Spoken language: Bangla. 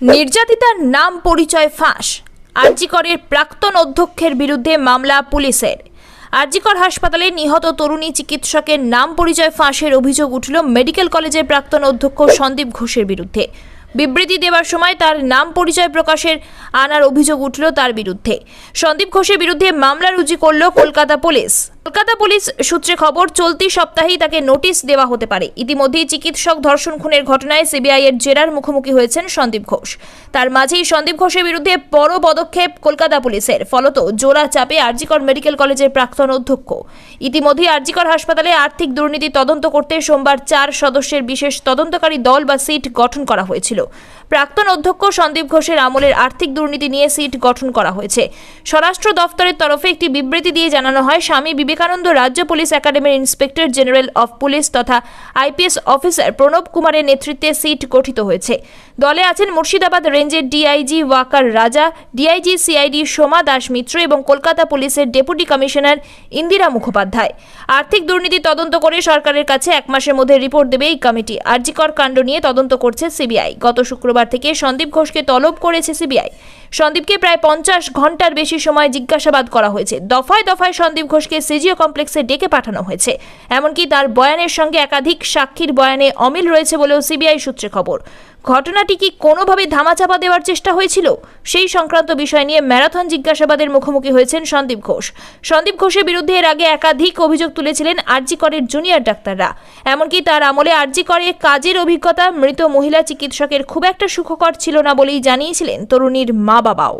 নির্যাতিতার নাম পরিচয় ফাঁস। আরজিকরের প্রাক্তন অধ্যক্ষের বিরুদ্ধে মামলা পুলিশের। আরজিকর হাসপাতালে নিহত তরুণী চিকিৎসকের নাম পরিচয় ফাঁসের অভিযোগ উঠল মেডিকেল কলেজের প্রাক্তন অধ্যক্ষ সন্দীপ ঘোষের বিরুদ্ধে। বিবৃতি দেওয়ার সময় তার নাম পরিচয় প্রকাশের আনার অভিযোগ উঠল তার বিরুদ্ধে। সন্দীপ ঘোষের বিরুদ্ধে মামলা রুজু করল কলকাতা পুলিশ। কলকাতা পুলিশ সূত্রে খবর, চলতি সপ্তাহেই তাকে নোটিশ দেওয়া হতে পারে। ইতিমধ্যেই চিকিৎসক ধর্ষণ খুনের ঘটনায় সিবিআই এর জেরার মুখোমুখি হয়েছেন সন্দীপ ঘোষ। তার মাঝেই সন্দীপ ঘোষের বিরুদ্ধে বড় পদক্ষেপ কলকাতা পুলিশের। ফলত জোড়া চাপে আরজিকর মেডিকেল কলেজের প্রাক্তন অধ্যক্ষ। ইতিমধ্যেই আরজিকর হাসপাতালে আর্থিক দুর্নীতি তদন্ত করতে সোমবার চার সদস্যের বিশেষ তদন্তকারী দল বা সিট গঠন করা হয়েছিল। প্রাক্তন অধ্যক্ষ সন্দীপ ঘোষের আমলের আর্থিক দুর্নীতি নিয়ে সিট গঠন করা হয়েছে। স্বরাষ্ট্র দফতরের তরফে একটি বিবৃতি দিয়ে জানানো হয়, স্বামী বিবেকানন্দ রাজ্য পুলিশ একাডেমির ইন্সপেক্টর জেনারেল অফ পুলিশ তথা আইপিএস অফিসার প্রণব কুমারের নেতৃত্বে সিট গঠিত হয়েছে। দলে আছেন মুর্শিদাবাদ রেঞ্জের DIG Waqar Raja, DIG CID Soma Das Mitra এবং কলকাতা পুলিশের ডেপুটি কমিশনার ইন্দিরা মুখোপাধ্যায়। আর্থিক দুর্নীতি তদন্ত করে সরকারের কাছে এক মাসের মধ্যে রিপোর্ট দেবে এই কমিটি। আরজিকর কাণ্ড নিয়ে তদন্ত করছে সিবিআই। গত শুক্রবার থেকে সন্দীপ ঘোষকে তলব করেছে সিবিআই। সন্দীপকে প্রায় পঞ্চাশ ঘণ্টার বেশি সময় জিজ্ঞাসাবাদ করা হয়েছে। দফায় দফায় সন্দীপ ঘোষকে সিজিও কমপ্লেক্সে ডেকে পাঠানো হয়েছে। এমনকি তার বয়ানের সঙ্গে একাধিক সাক্ষীর বয়ানে অমিল রয়েছে বলেও সিবিআই সূত্রে খবর। ঘটনাটি কি কোনোভাবে ধামাচাপা দেওয়ার চেষ্টা হয়েছিল? সেই সংক্রান্ত বিষয় নিয়ে ম্যারাথন জিজ্ঞাসাবাদের মুখোমুখি হয়েছেন সন্দীপ ঘোষ। সন্দীপ ঘোষের বিরুদ্ধে এর আগে একাধিক অভিযোগ তুলেছিলেন আরজি করের জুনিয়র ডাক্তাররা। এমনকি তার আমলে আরজি করে কাজের অভিজ্ঞতা, মৃত মহিলা চিকিৎসকের খুব একটা সুখকর ছিল না বলেই জানিয়েছিলেন তরুণীর মা বাবাও